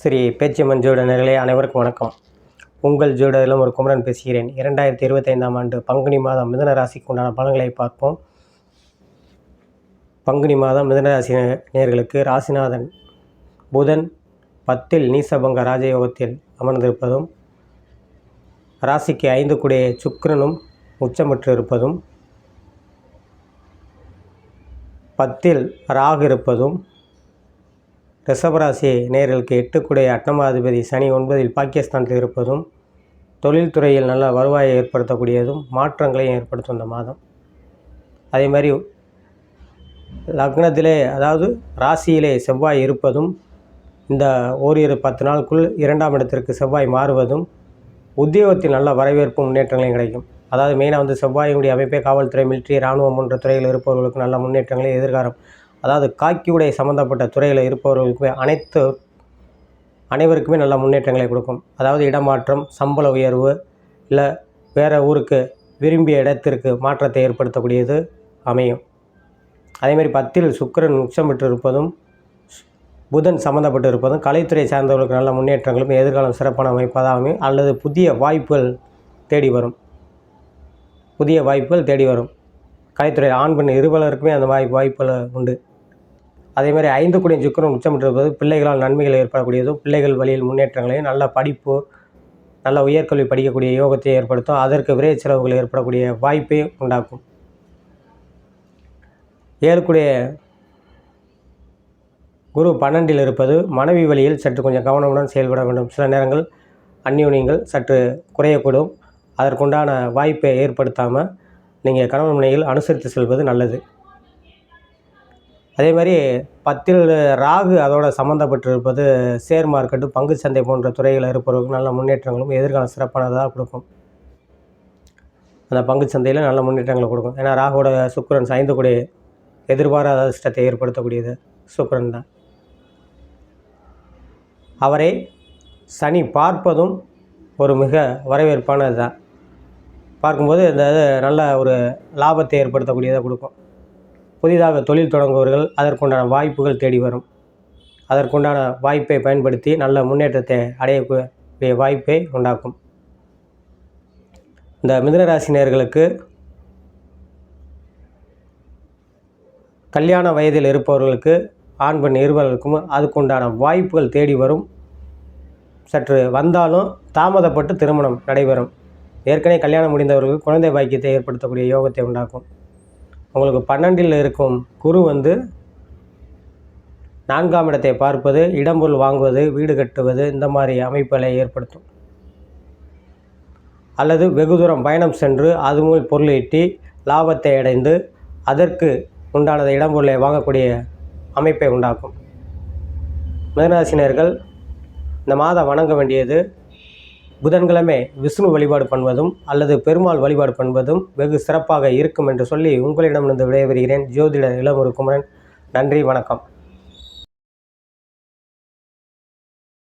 ஸ்ரீ பேச்சியம்மன் ஜோட நேர்களே அனைவருக்கும் வணக்கம். உங்கள் ஜோடலும் ஒரு குமரன் பேசுகிறேன். இரண்டாயிரத்தி இருபத்தைந்தாம் ஆண்டு பங்குனி மாதம் மிதன ராசிக்கு உண்டான பலன்களை பார்ப்போம். பங்குனி மாதம் மிதன ராசி நேர்களுக்கு ராசிநாதன் புதன் பத்தில் நீசபங்க ராஜயோகத்தில் அமர்ந்திருப்பதும் ராசிக்கு ஐந்து கூடிய சுக்கரனும் உச்சமற்று இருப்பதும் பத்தில் ராகு இருப்பதும் ரிஷபராசி நேர்களுக்கு எட்டுக்குடைய அட்டமாதிபதி சனி ஒன்பதில் பாகிஸ்தானில் இருப்பதும் தொழில்துறையில் நல்ல வருவாயை ஏற்படுத்தக்கூடியதும் மாற்றங்களையும் ஏற்படுத்தும் இந்த மாதம். அதே மாதிரி லக்னத்திலே அதாவது ராசியிலே செவ்வாய் இருப்பதும் இந்த ஓரிரு பத்து நாளுக்குள் இரண்டாம் இடத்திற்கு செவ்வாய் மாறுவதும் உத்தியோகத்தில் நல்ல வரவேற்பும் முன்னேற்றங்களையும் கிடைக்கும். அதாவது மெயினாக வந்து செவ்வாயினுடைய அமைப்பே காவல்துறை மிலிட்ரி இராணுவம் போன்ற துறையில் இருப்பவர்களுக்கு நல்ல முன்னேற்றங்களை எதிர்காலம் அதாவது காக்கி உடை சம்மந்தப்பட்ட துறையில் இருப்பவர்களுக்குமே அனைத்து அனைவருக்குமே நல்ல முன்னேற்றங்களை கொடுக்கும். அதாவது இடமாற்றம் சம்பள உயர்வு இல்லை வேறு ஊருக்கு விரும்பிய இடத்திற்கு மாற்றத்தை ஏற்படுத்தக்கூடியது அமையும். அதேமாரி பத்தில் சுக்கரன் உச்சம் பெற்று இருப்பதும் புதன் சம்மந்தப்பட்டு இருப்பதும் கலைத்துறை சார்ந்தவர்களுக்கு நல்ல முன்னேற்றங்களும் எதிர்காலம் சிறப்பான அமைப்பதாக அல்லது புதிய வாய்ப்புகள் தேடி வரும். புதிய வாய்ப்புகள் தேடி வரும். கலைத்துறை ஆண் பெண் இருவலருக்குமே அந்த வாய்ப்பு வாய்ப்புகள் உண்டு. அதே மாதிரி ஐந்து குடியும் சுக்கரன் உச்சமிட்டிருப்பது பிள்ளைகளால் நன்மைகள் ஏற்படக்கூடியதும் பிள்ளைகள் வழியில் முன்னேற்றங்களையும் நல்ல படிப்பு நல்ல உயர்கல்வி படிக்கக்கூடிய யோகத்தை ஏற்படுத்தும் அதற்கு விரை செலவுகள் ஏற்படக்கூடிய வாய்ப்பை உண்டாக்கும். ஏழுக்குடைய குரு பன்னெண்டில் இருப்பது மனைவி வழியில் சற்று கொஞ்சம் கவனமுடன் செயல்பட வேண்டும். சில நேரங்கள் அந்யோன்யங்கள் சற்று குறையக்கூடும். அதற்குண்டான வாய்ப்பை ஏற்படுத்தாமல் நீங்கள் கணவன் மனையில் அனுசரித்து செல்வது நல்லது. அதே மாதிரி பத்தில் ராகு அதோட சம்மந்தப்பட்டிருப்பது ஷேர் மார்க்கெட்டு பங்கு சந்தை போன்ற துறையில் இருப்பவர்களுக்கு நல்ல முன்னேற்றங்களும் எதிர்காலம் சிறப்பானதாக கொடுக்கும். அந்த பங்கு சந்தையில் நல்ல முன்னேற்றங்களை கொடுக்கும். ஏன்னா ராகுவோட சுக்கரன் சாய்ந்தக்கூடிய எதிர்பாராத அதிர்ஷ்டத்தை ஏற்படுத்தக்கூடியது சுக்கரன் தான். அவரை சனி பார்ப்பதும் ஒரு மிக வரவேற்பானது தான் பார்க்கும்போது இந்த நல்ல ஒரு லாபத்தை ஏற்படுத்தக்கூடியதாக கொடுக்கும். புதிதாக தொழில் தொடங்குபவர்கள் அதற்குண்டான வாய்ப்புகள் தேடி வரும். அதற்குண்டான வாய்ப்பை பயன்படுத்தி நல்ல முன்னேற்றத்தை அடையக்கூடிய வாய்ப்பை உண்டாக்கும். இந்த மிதனராசினியர்களுக்கு கல்யாண வயதில் இருப்பவர்களுக்கு ஆண் பெண் இருவர்களுக்கும் அதுக்குண்டான வாய்ப்புகள் தேடி வரும். சற்று வந்தாலும் தாமதப்பட்டு திருமணம் நடைபெறும். ஏற்கனவே கல்யாணம் முடிந்தவர்களுக்கு குழந்தை பாக்கியத்தை ஏற்படுத்தக்கூடிய யோகத்தை உண்டாக்கும். உங்களுக்கு பன்னெண்டில் இருக்கும் குரு வந்து நான்காம் இடத்தை பார்ப்பது இடம்பொருள் வாங்குவது வீடு கட்டுவது இந்த மாதிரி அமைப்புகளை ஏற்படுத்தும். அல்லது வெகு தூரம் பயணம் சென்று அது மூலம் பொருள் ஈட்டி லாபத்தை அடைந்து அதற்கு உண்டானது இடம்பொருளை வாங்கக்கூடிய அமைப்பை உண்டாக்கும். மிதனராசினியர்கள் இந்த மாதம் வணங்க வேண்டியது புதன்கிழமை விஷ்ணு வழிபாடு பண்ணுவதும் அல்லது பெருமாள் வழிபாடு பண்ணுவதும் வெகு சிறப்பாக இருக்கும் என்று சொல்லி உங்களிடமிருந்து விடைபெறுகிறேன். ஜோதிட இளமுரு குமரன் நன்றி வணக்கம்.